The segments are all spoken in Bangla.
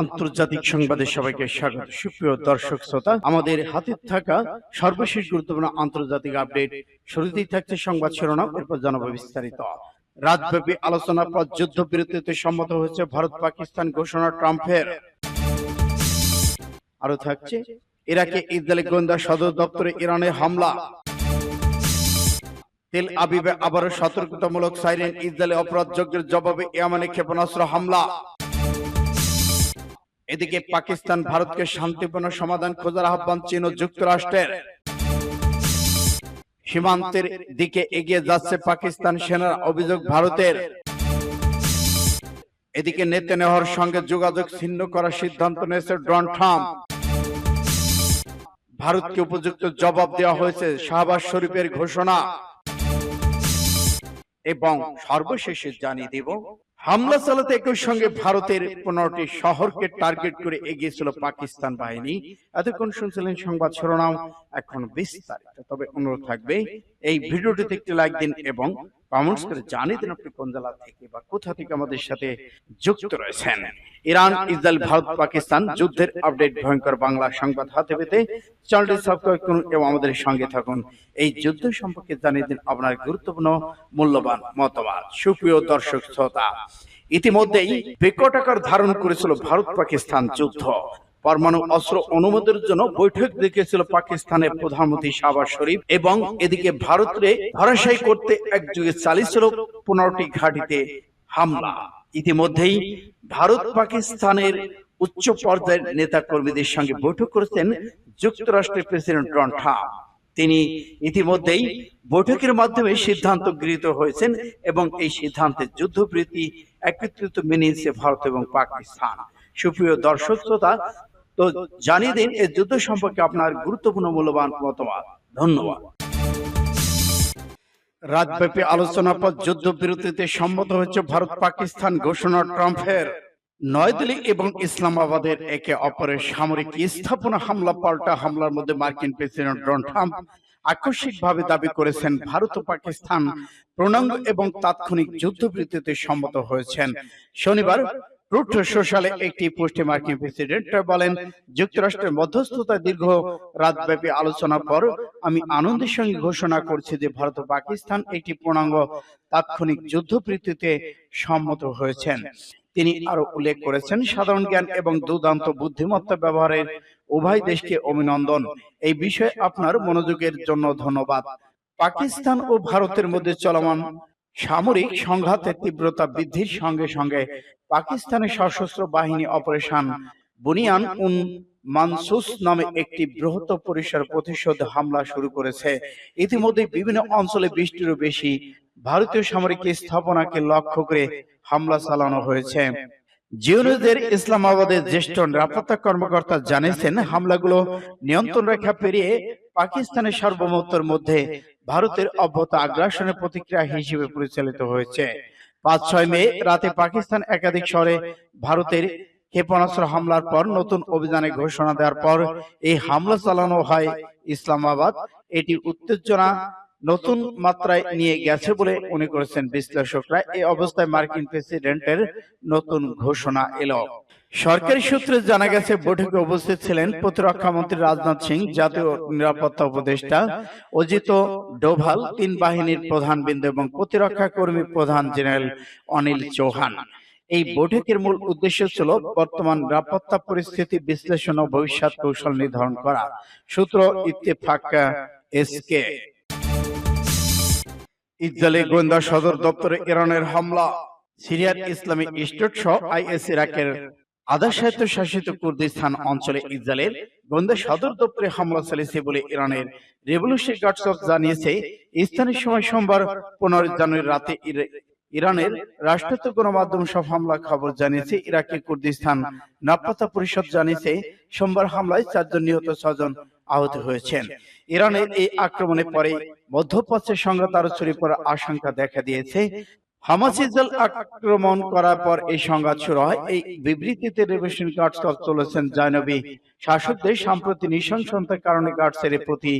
আন্তর্জাতিক সংবাদে সবাইকে স্বাগত। সুপ্রিয় দর্শক শ্রোতা আমাদের হাতে থাকা সর্বশেষ গুরুত্বপূর্ণ আন্তর্জাতিক আপডেট। শুরুতেই থাকছে সংবাদ শিরোনাম এরপর জানাব বিস্তারিত। রাতব্যাপী আলোচনার পর যুদ্ধ বিরতিতে সম্মত হয়েছে ভারত পাকিস্তান ঘোষণা ট্রাম্পের। আরও থাকছে ইরাকে ইসরায়েলি গোয়েন্দা সদর দপ্তরে ইরানের হামলা। তেল আবিবে আবারও সতর্কতামূলক সাইরেন ইসরায়েলি অপরাধযজ্ঞের জবাবে ইয়ামানে ক্ষেপণাস্ত্র হামলা। এদিকে পাকিস্তান ভারতকে শান্তিপূর্ণ সমাধান খোঁজার আহ্বান চীন ও যুক্তরাষ্ট্রের সীমান্তের দিকে এগিয়ে যাচ্ছে পাকিস্তান সেনার অভিযোগ ভারতের। এদিকে নেতানিয়াহুর সঙ্গে যোগাযোগ ছিন্ন করার সিদ্ধান্ত নিয়েছে ডোনাল্ড ট্রাম্প। ভারতকে উপযুক্ত জবাব দেওয়া হয়েছে শাহবাজ শরীফের ঘোষণা। এবং সর্বশেষে জানিয়ে দেব হামলা চালাতে একই সঙ্গে ভারতের পনেরোটি শহরকে টার্গেট করে এগিয়েছিল পাকিস্তান বাহিনী। এতক্ষণ শুনছিলেন সংবাদ শিরোনাম, এখন বিস্তারিত। তবে অনুরোধ থাকবে এই ভিডিওটিতে একটি লাইক দিন এবং কমেন্টস করে জানিয়ে দিন আপনি কোন জেলা থেকে বা কোথা থেকে আমাদের সাথে যুক্ত রয়েছেন। ইরান ইসরায়েল ভারত পাকিস্তান যুদ্ধের আপডেট ভয়ঙ্কর বাংলা সংবাদ হাতে পেতে চ্যানেলটি সাবস্ক্রাইব করুন এবং আমাদের সঙ্গে থাকুন। এই যুদ্ধ সম্পর্কে জানিয়ে দিন আপনার গুরুত্বপূর্ণ মূল্যবান মতামত। সুপ্রিয় দর্শক শ্রোতা ইতিমধ্যেই বিকট আকার ধারণ করেছিল ভারত পাকিস্তান যুদ্ধ। পরমাণু অস্ত্র অনুমোদনের জন্য বৈঠক ডেকেছিল পাকিস্তানের প্রধানমন্ত্রী শাহবাজ শরীফ এবং এদিকে ভারতরে ধরাশায়ী করতে একযোগে চালিয়েছিল পনেরোটি ঘাঁটিতে হামলা। ইতিমধ্যেই ভারত পাকিস্তানের উচ্চ পর্যায়ের নেতা কর্মীদের সঙ্গে বৈঠক করেছেন যুক্তরাষ্ট্রের প্রেসিডেন্ট ডোনাল্ড ট্রাম্প। তিনি ইতিমধ্যেই বৈঠকের মাধ্যমে সিদ্ধান্ত গৃহীত হয়েছেন এবং এই সিদ্ধান্তের যুদ্ধবৃত্তি একত্রিত মেনে নিয়েছে ভারত এবং পাকিস্তান। সুপ্রিয় দর্শক শ্রোতা তো জানিয়ে দিন এই যুদ্ধ সম্পর্কে আপনার গুরুত্বপূর্ণ মূল্যবান মতামত। ধন্যবাদ। রাতব্যাপী আলোচনার পর যুদ্ধ বিরতিতে সম্মত হয়েছে ভারত পাকিস্তান ঘোষণা ট্রাম্পের। নয়াদিল্লি এবং ইসলামাবাদের একে অপরের সামরিক স্থাপনা হামলা, পাল্টা হামলার মধ্যে মার্কিন প্রেসিডেন্ট ডোনাল্ড ট্রাম্প আকস্মিকভাবে দাবি করেছেন ভারত ও পাকিস্তান পূর্ণাঙ্গ এবং তাৎক্ষণিক যুদ্ধবৃত্তিতে সম্মত হয়েছেন। শনিবার ট্রুথ সোশ্যালে একটি পোস্টে মার্কিন প্রেসিডেন্ট বলেন, যুক্তরাষ্ট্রের মধ্যস্থতায় দীর্ঘ রাতব্যাপী আলোচনার পর আমি আনন্দের সঙ্গে ঘোষণা করছি যে ভারত পাকিস্তান একটি পূর্ণাঙ্গ তাৎক্ষণিক যুদ্ধবৃত্তিতে সম্মত হয়েছেন। তিনি আরও উল্লেখ করেছেন, সাধারণ জ্ঞান এবং দুর্দান্ত বুদ্ধিমত্তা ব্যবহারের উভয় দেশকে অভিনন্দন। এই বিষয়ে আপনার মনোযোগের জন্য ধন্যবাদ। পাকিস্তান ও ভারতের মধ্যে চলমান সামরিক সংঘাতের তীব্রতা বৃদ্ধির সঙ্গে সঙ্গে পাকিস্তানের সশস্ত্র বাহিনী অপারেশন বুনিয়ান উন মানসুস নামে একটি বৃহত্তর পরিসর প্রতিশোধ হামলা শুরু করেছে। ইতিমধ্যে বিভিন্ন অঞ্চলে বৃষ্টিরও বেশি ভারতীয় সামরিক স্থাপনাকে লক্ষ্য করে হামলা চালানো হয়েছে। জিওনিজের ইসলামাবাদের জ্যেষ্ঠ নিরাপত্তা কর্মকর্তা জানিয়েছেন হামলাগুলো নিয়ন্ত্রণ রেখা পেরিয়ে পাকিস্তানের সার্বভৌমত্বের মধ্যে ভারতের অব্যাহত আগ্রাসনের প্রতিক্রিয়া হিসেবে পরিচালিত হয়েছে। পাঁচ ছয় মে রাতে পাকিস্তান একাধিক শহরে ভারতের ক্ষেপণাস্ত্র হামলার পর নতুন অভিযানে ঘোষণা দেওয়ার পর এই হামলা চালানো হয় ইসলামাবাদ। এটি উত্তেজনা নতুন মাত্রায় নিয়ে গেছে বলে মনে করেছেন বিশ্লেষকরা। এই অবস্থায় মার্কিন প্রেসিডেন্টের নতুন ঘোষণা এলো। সরকারি সূত্রে জানা গেছে, বৈঠকে উপস্থিত ছিলেন প্রতিরক্ষা মন্ত্রী রাজনাথ সিং, জাতীয় নিরাপত্তা উপদেষ্টা অজিত ডোভাল, তিন বাহিনীর প্রধান বিন্দু এবং প্রতিরক্ষা কর্মী প্রধান জেনারেল অনিল চৌহান। এই বৈঠকের মূল উদ্দেশ্য ছিল বর্তমান নিরাপত্তা পরিস্থিতি বিশ্লেষণ ও ভবিষ্যৎ কৌশল নির্ধারণ করা। সূত্র ইত্তেফাক এসকে ইসরায়েলি গোয়েন্দা সদর দপ্তরে ইরানের হামলা। সিরিয়ার ইসলামিক স্টেট সহ আইএস ইরাকের আধা স্বায়ত্ত শাসিত কুর্দিস্তান অঞ্চলে সদর দপ্তরে হামলা চালিয়েছে বলে ইরানের রেভলিউশনারি গার্ডস অফ জানিয়েছে, স্থানীয় সময় সোমবার পনেরো জানুয়ারি রাতে ইরানের গণমাধ্যম সব হামলা খবর জানিয়েছে। ইরাকি কুর্দিস্তান নিরাপত্তা পরিষদ জানিয়েছে, সোমবার হামলায় চারজন নিহত ছজন আহত হয়েছেন। ইরানের এই আক্রমণের পরে মধ্যপ্রাচ্যের সংঘাত আরও ছড়িয়ে পড়ার আশঙ্কা দেখা দিয়েছে। হামাস ইসরায়েল আক্রমণ করার পর এই সংঘাত শুরু হয়। এই বিবৃতিতে রেভলিউশন গার্ডস অফ চলেছেন জাইনবী শাসকদের সাম্প্রতিক নৃশংসতার কারণে গার্ডসের প্রতি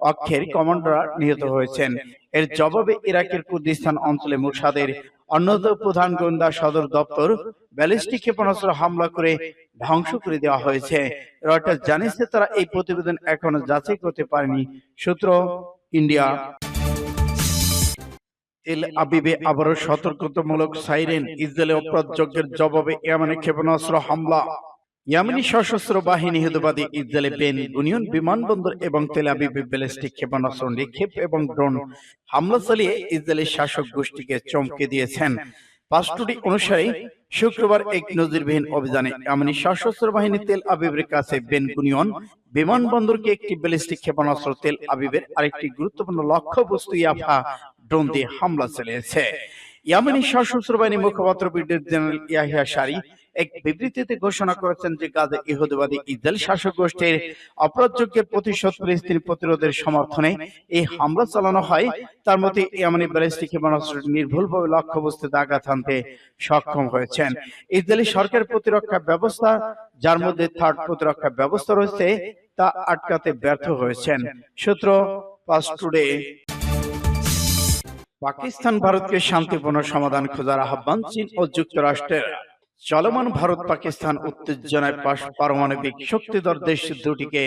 অক্ষের কমান্ডাররা নিহত হয়েছেন। এর জবাবে ইরাকের কুর্দিস্তান অঞ্চলে মুসাদের অন্যতম প্রধান গোয়েন্দা সদর দপ্তর ব্যালিস্টিক ক্ষেপণাস্ত্র হামলা করে ধ্বংস করে দেওয়া হয়েছে। রয়টার্স জানিয়েছে তারা এই প্রতিবেদন এখনও যাচাই করতে পারেনি। সূত্র ইন্ডিয়া। তেল আবিবে আবারও সতর্কতামূলক সাইরেন। ইসরায়েলে অপ্রযজ্ঞের জবাবে ইয়ামানে ক্ষেপণাস্ত্র হামলা। ইয়ামানি সশস্ত্র বাহিনী হেতুবাদী ইসরায়েলে বেন গুনিয়ন বিমানবন্দর এবং তেল আবিবে ব্যালিস্টিক ক্ষেপণাস্ত্র নিক্ষেপ এবং ড্রোন হামলা চালিয়ে ইসরায়েলের শাসক গোষ্ঠীকে চমকে দিয়েছেন। পাস্টুডি অনুসারে শুক্রবার এক নজিরবিহীন অভিযানে ইয়ামানি সশস্ত্র বাহিনী তেল আবিবের কাছে বেন গুনিয়ন বিমানবন্দরকে একটি ব্যালিস্টিক ক্ষেপণাস্ত্র তেল আবিবের আরেকটি গুরুত্বপূর্ণ লক্ষ্যবস্তু ইয়াফা ড্রোন দিয়ে হামলা চালিয়েছে। ইয়ামেনি সশস্ত্র বাহিনী মুখপাত্র ব্রিগেডিয়ার জেনারেল ইয়াহিয়া সারি এক বিবৃতিতে ঘোষণা করেছেন যে গাজা ইহুদিবাদী ইসরায়েল শাসক গোষ্ঠীর অপরাধযোগ্যের প্রতিশোধ ফিলিস্তিনি প্রতিরোধের সমর্থনে এই হামলা চালানো হয়। তার মধ্যে ইয়ামানি ব্যালিস্টিক ক্ষেপণাস্ত্র নির্ভুলভাবে লক্ষ্যবস্তুতে আঘাত হানতে সক্ষম হয়েছেন। ইসরায়েলি সরকার প্রতিরক্ষা ব্যবস্থা যার মধ্যে থার্ড প্রতিরক্ষা ব্যবস্থা রয়েছে তা আটকাতে ব্যর্থ হয়েছেন। সূত্র পাস টুডে পাকিস্তান ভারতকে শান্তিপূর্ণ সমাধান খোঁজার আহ্বান চীন ও যুক্তরাষ্ট্রের। চলমান ভারত পাকিস্তান উত্তেজনায় পারমাণবিক শক্তিধর দেশ দুটিকে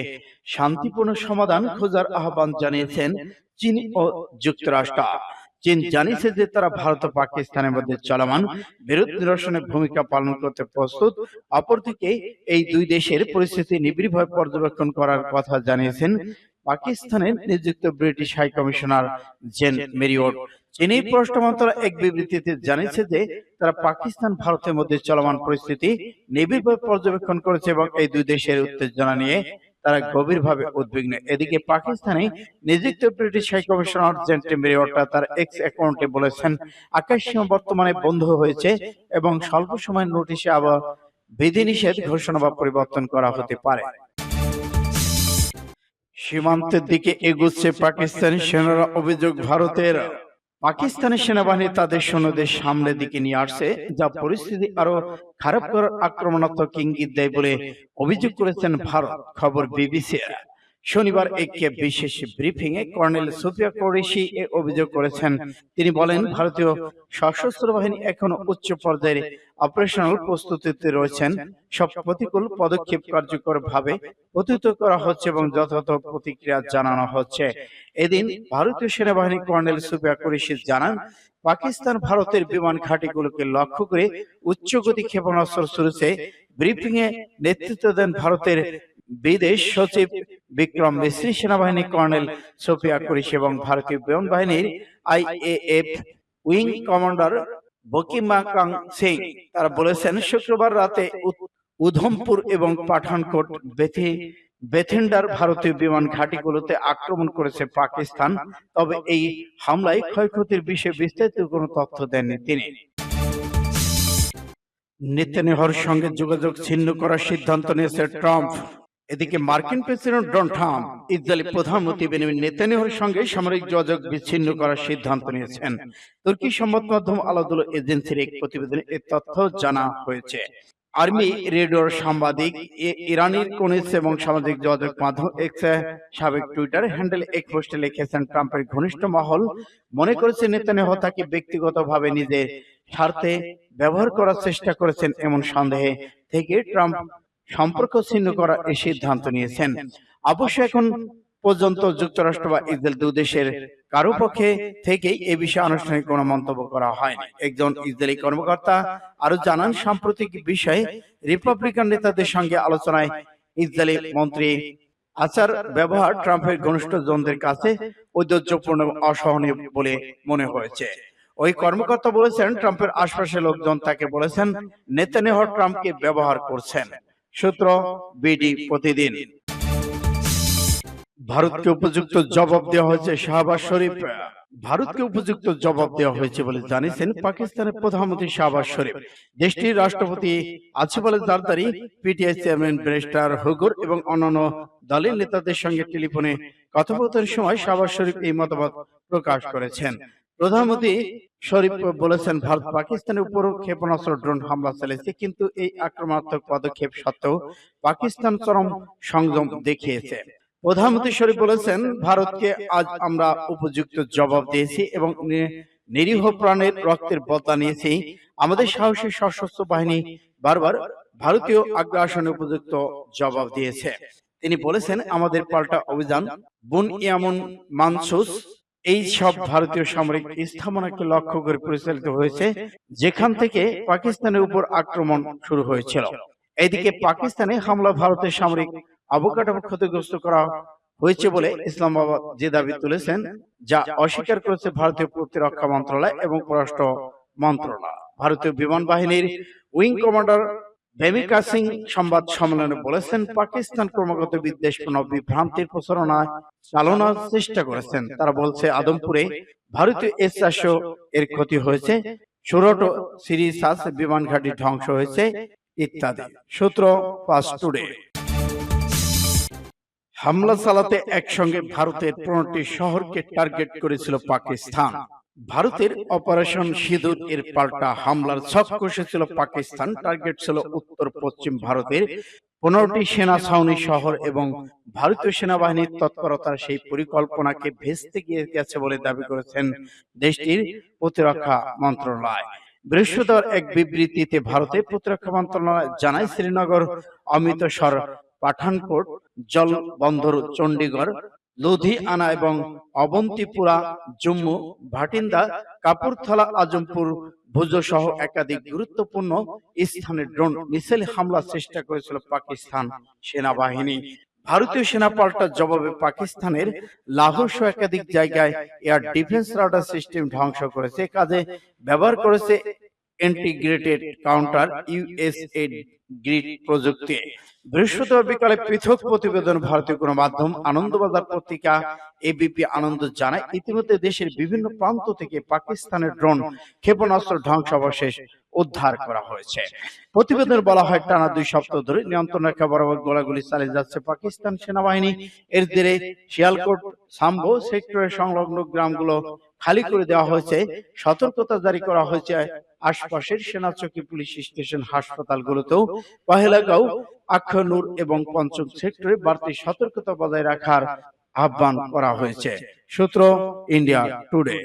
শান্তিপূর্ণ সমাধান খোঁজার আহ্বান জানিয়েছেন চীন ও যুক্তরাষ্ট্র। চীন জানিয়েছে যে তারা ভারত ও পাকিস্তানের মধ্যে চলমান বিরোধ নিরসনে ভূমিকা পালন করতে প্রস্তুত। অপরদিকে এই দুই দেশের পরিস্থিতি নিবিড়ভাবে পর্যবেক্ষণ করার কথা জানিয়েছেন পাকিস্তানের নিযুক্ত British high commissioner Jane Marriott চীনী পররাষ্ট্র মন্ত্রণালয় এক বিবৃতিতে জানিয়েছে যে তারা পাকিস্তান, ভারতের মধ্যে চলমান পরিস্থিতি নিবিড়ভাবে পর্যবেক্ষণ করেছে এবং এই দুই দেশের উত্তেজনা নিয়ে তারা গভীরভাবে উদ্বিগ্ন। এদিকে পাকিস্তানে নিযুক্ত ব্রিটিশ হাই কমিশনার জেন মেরিওটা তার এক্স অ্যাকাউন্টে বলেছেন, আকাশ সীমা বর্তমানে বন্ধ হয়েছে এবং স্বল্প সময়ের নোটিশে আবার বিধিনিষেধ ঘোষণা বা পরিবর্তন করা হতে পারে। সীমান্তের দিকে এগুচ্ছে পাকিস্তানি সেনারা অভিযোগ ভারতের। পাকিস্তানি সেনাবাহিনী তাদের সৈন্যদের সামনের দিকে নিয়ে আসছে যা পরিস্থিতি আরও খারাপ করার আক্রমণাত্মক ইঙ্গিত দেয় বলে অভিযোগ করেছেন ভারত। খবর বিবিসি শনিবার এক বিশেষ ব্রিফিং এ কর্নেল সুফিয়া কোরেশি এ অভিযোগ করেছেন। তিনি বলেন ভারতীয় সশস্ত্র বাহিনী এখনও উচ্চ পর্যায়ের অপারেশনাল প্রস্তুতিতে রয়েছেন। সব প্রতিকূল পদক্ষেপ কার্যকর ভাবে প্রতিহত করা হচ্ছে এবং যথাযথ প্রতিক্রিয়া জানানো হচ্ছে। এদিন ভারতীয় সেনাবাহিনী কর্নেল সুফিয়া কুরেশি জানান পাকিস্তান ভারতের বিমান ঘাঁটিগুলোকে লক্ষ্য করে উচ্চগতি ক্ষেপণাস্ত্র ছুড়েছে ব্রিফিং এ নেতৃত্ব দেন ভারতের বিদেশ সচিব বিক্রম মিশ্রী সেনাবাহিনী কর্নেল সোফিয়া কুরিশ এবং ভারতীয় বিমান বাহিনীর আইএএফ উইং কমান্ডার বকিমা কাং সিং। তারা বলেছেন শুক্রবার রাতে উধমপুর এবং পাঠানকোট বেথি বেথেন্ডার ভারতীয় বিমান ঘাঁটিগুলোতে আক্রমণ করেছে পাকিস্তান। তবে এই হামলায় ক্ষয়ক্ষতির বিষয়ে বিস্তারিত কোনো তথ্য দেননি তিনি। নেতানিয়াহুর সঙ্গে যোগাযোগ ছিন্ন করার সিদ্ধান্ত নিয়েছে ট্রাম্প। এদিকে মার্কিন প্রেসিডেন্ট ডোনাল্ড ট্রাম্প ইসরায়েলি প্রধানমন্ত্রী বেনিয়ামিন নেতানিয়াহুর সঙ্গে সামরিক যোগাযোগ বিচ্ছিন্ন করার সিদ্ধান্ত নিয়েছেন। তুর্কি সংবাদ মাধ্যম আলাদুল এজেন্সির এক প্রতিবেদনে এ তথ্য জানা হয়েছে। আর্মি রেডিওর সাংবাদিক ইরানির কনিস এবং সামাজিক যোগাযোগ মাধ্যম এক্স সাবেক টুইটার হ্যান্ডেল এক পোস্টে লিখেছেন, ট্রাম্পের ঘনিষ্ঠ মহল মনে করেছে নেতানিয়াহু তাকে ব্যক্তিগতভাবে নিজের স্বার্থে ব্যবহার করার চেষ্টা করেছেন এমন সন্দেহে থেকে ট্রাম্প সম্পর্ক ছিন্ন করার এই সিদ্ধান্ত নিয়েছেন। অবশ্য এখন পর্যন্ত যুক্তরাষ্ট্র বা ইসরায়েল দু দেশের কারও পক্ষে থেকেই এ বিষয়ে আনুষ্ঠানিক কোনো মন্তব্য করা হয়নি। একজন ইসরায়েলি কর্মকর্তা আরও জানান সাম্প্রতিক বিষয়ে রিপাবলিকান নেতাদের সঙ্গে আলোচনায় ইসরায়েলি মন্ত্রী আচার ব্যবহার ট্রাম্পের ঘনিষ্ঠ জনদের কাছে ঐতিহ্যপূর্ণ অসহনীয় বলে মনে হয়েছে। ওই কর্মকর্তা বলেছেন ট্রাম্পের আশপাশের লোকজন তাকে বলেছেন নেতানিয়াহু ট্রাম্পকে ব্যবহার করছেন সূত্র বিডি প্রতিদিন। ভারতকে উপযুক্ত জবাব দেওয়া হয়েছে শাহবাজ শরীফ। ভারতকে উপযুক্ত জবাব দেওয়া হয়েছে বলে জানিয়েছেন পাকিস্তানের প্রধানমন্ত্রী শাহবাজ শরীফ। দেশটির রাষ্ট্রপতি আছে বলে জারদারি পিটিআই চেয়ারম্যান ব্যারিস্টার হুগুর এবং অন্যান্য দলের নেতাদের সঙ্গে টেলিফোনে কথোপকথনের সময় শাহবাজ শরীফ এই মতামত প্রকাশ করেছেন। প্রধানমন্ত্রী শরীফ বলেছেন, ভারত পাকিস্তানের উপর ক্ষেপণাস্ত্র, ড্রোন হামলা চালিয়েছে, কিন্তু এই আক্রমণাত্মক পদক্ষেপ সত্ত্বেও পাকিস্তান চরম সংযম দেখিয়েছে। প্রধানমন্ত্রী শরীফ বলেছেন, ভারতকে আজ আমরা উপযুক্ত জবাব দিয়েছি এবং নিরীহ প্রাণের রক্তের বদলা নিয়েছি। আমাদের সাহসী সশস্ত্র বাহিনী বারবার ভারতীয় আগ্রাসনে উপযুক্ত জবাব দিয়েছে। তিনি বলেছেন, আমাদের পাল্টা অভিযান, বুন ইয়ামুন মানসুস এই সব ভারতীয় সামরিক স্থাপনাকে লক্ষ্য করে পরিচালিত হয়েছে যেখান থেকে পাকিস্তানের উপর আক্রমণ শুরু হয়েছিল। এদিকে পাকিস্তানে হামলা ভারতের সামরিক অবকাঠামো ক্ষতিগ্রস্ত করা হয়েছে বলে ইসলামাবাদ যে দাবি তুলেছেন যা অস্বীকার করেছে ভারতীয় প্রতিরক্ষা মন্ত্রণালয় এবং পররাষ্ট্র মন্ত্রণালয়। ভারতীয় বিমান বাহিনীর উইং কমান্ডার ভেমিকা সিং সংবাদ সম্মেলনে বলেছেন পাকিস্তান ক্রমাগত বিদ্বেষপূর্ণ বিভ্রান্তির প্রচারণা চালানোর চেষ্টা করেছেন। তারা বলছে আদমপুরে ভারতীয় এস চারশো এর ক্ষতি হয়েছে সুরট সিরিসাস বিমান ঘাঁটি ধ্বংস হয়েছে ইত্যাদি। সূত্র ফাস্ট টুডে। হামলা চালাতে একসঙ্গে ভারতের পনেরোটি শহরকে টার্গেট করেছিল পাকিস্তান। ভারতের অপারেশন সিঁদুর এর পাল্টা হামলার ছক কষেছিল পাকিস্তান। টার্গেট ছিল উত্তর পশ্চিম ভারতের পনেরোটি সেনা ছাউনি শহর এবং ভারতীয় সেনাবাহিনীর তৎপরতার সেই পরিকল্পনাকে ভেস্তে গিয়ে গেছে বলে দাবি করেছেন দেশটির প্রতিরক্ষা মন্ত্রণালয়। বৃহস্পতিবার এক বিবৃতিতে ভারতের প্রতিরক্ষা মন্ত্রণালয় জানায় শ্রীনগর অমৃতসর পাঠানকোট জল বন্দর চণ্ডীগড় লুধিয়ানা এবং অবন্তিপুরা জম্মু ভাটিন্দা কাপুরথলা আজমপুর ভুজ সহ একাধিক গুরুত্বপূর্ণ স্থানে ড্রোন মিসাইল হামলার চেষ্টা করেছিল পাকিস্তান সেনাবাহিনী। ভারতীয় সেনা পাল্টা জবাবে পাকিস্তানের লাহোর সহ একাধিক জায়গায় এয়ার ডিফেন্স রাডার সিস্টেম ধ্বংস করেছে। কাজে ব্যবহার করেছে ইন্টিগ্রেটেড কাউন্টার ইউএসএ গ্রিড প্রযুক্তি বৃহস্পতিবার বিকালে পৃথক প্রতিবেদন, ভারতীয় গণমাধ্যম আনন্দবাজার পত্রিকা এবিপি আনন্দ জানায়, ইতিমধ্যে দেশের বিভিন্ন প্রান্ত থেকে পাকিস্তানের ড্রোন ক্ষেপণাস্ত্র ধ্বংসাবশেষ উদ্ধার করা হয়েছে। প্রতিবেদনে বলা হয়, টানা দুই সপ্তাহ ধরে নিয়ন্ত্রণ রেখা বরাবর গোলাগুলি চালিয়ে যাচ্ছে পাকিস্তান সেনাবাহিনী। এর জেরে শিয়ালকোট, সাম্বো সেক্টরের সংলগ্ন গ্রামগুলো খালি করে দেওয়া হয়েছে সতর্কতা জারি করা হয়েছে আশপাশের সেনা চৌকি পুলিশ স্টেশন হাসপাতালগুলোতেও পহেলাগাঁও আক্ষনূর এবং পঞ্চম সেক্টরে বাড়তি সতর্কতা বজায় রাখার আহ্বান করা হয়েছে। সূত্র ইন্ডিয়া টুডে।